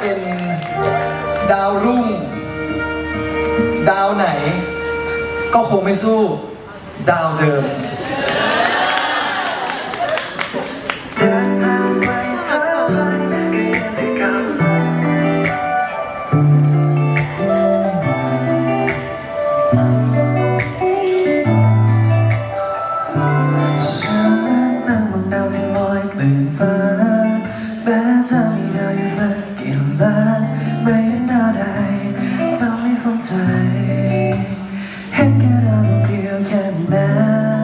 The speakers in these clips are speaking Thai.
เป็นดาวรุ่ง ดาวไหน ก็คงไม่สู้ ดาวเดิม ฟังใจเห็นแค่เราเดียวแค่นั้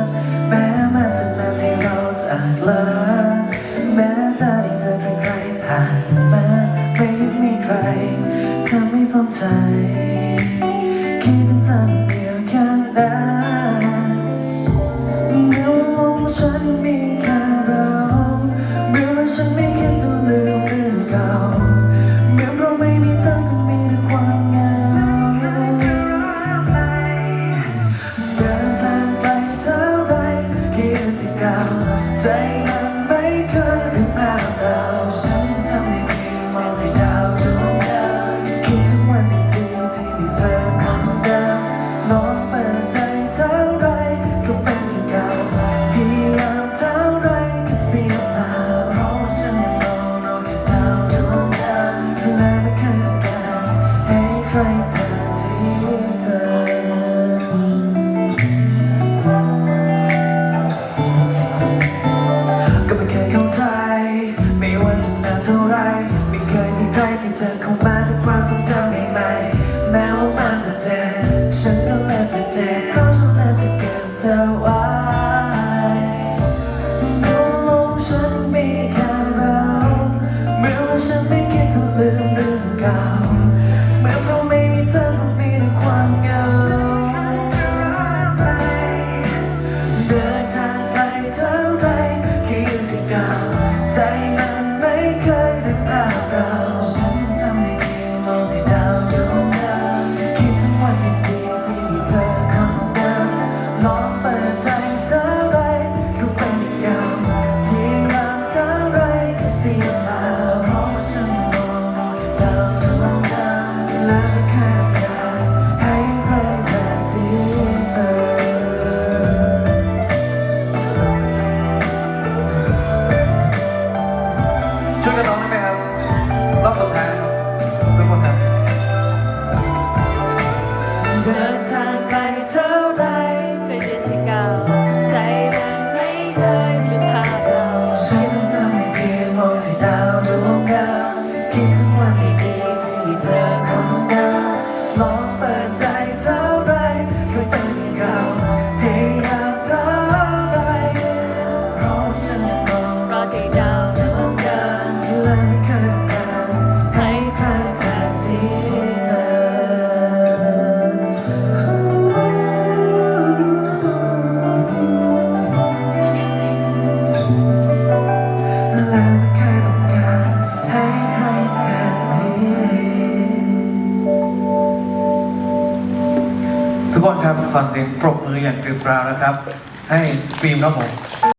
นแม้มันจะนานที่เราจากลาแม้จะได้เจอใครผ่านมาไม่มีใครทำให้ฟังใจคิดถึงเธอเดียวแค่นั้นเมื่อวงฉันมี คนครับขอเสียงปรบมืออย่างกรึบกราวนะครับ ให้ฟิล์มครับผม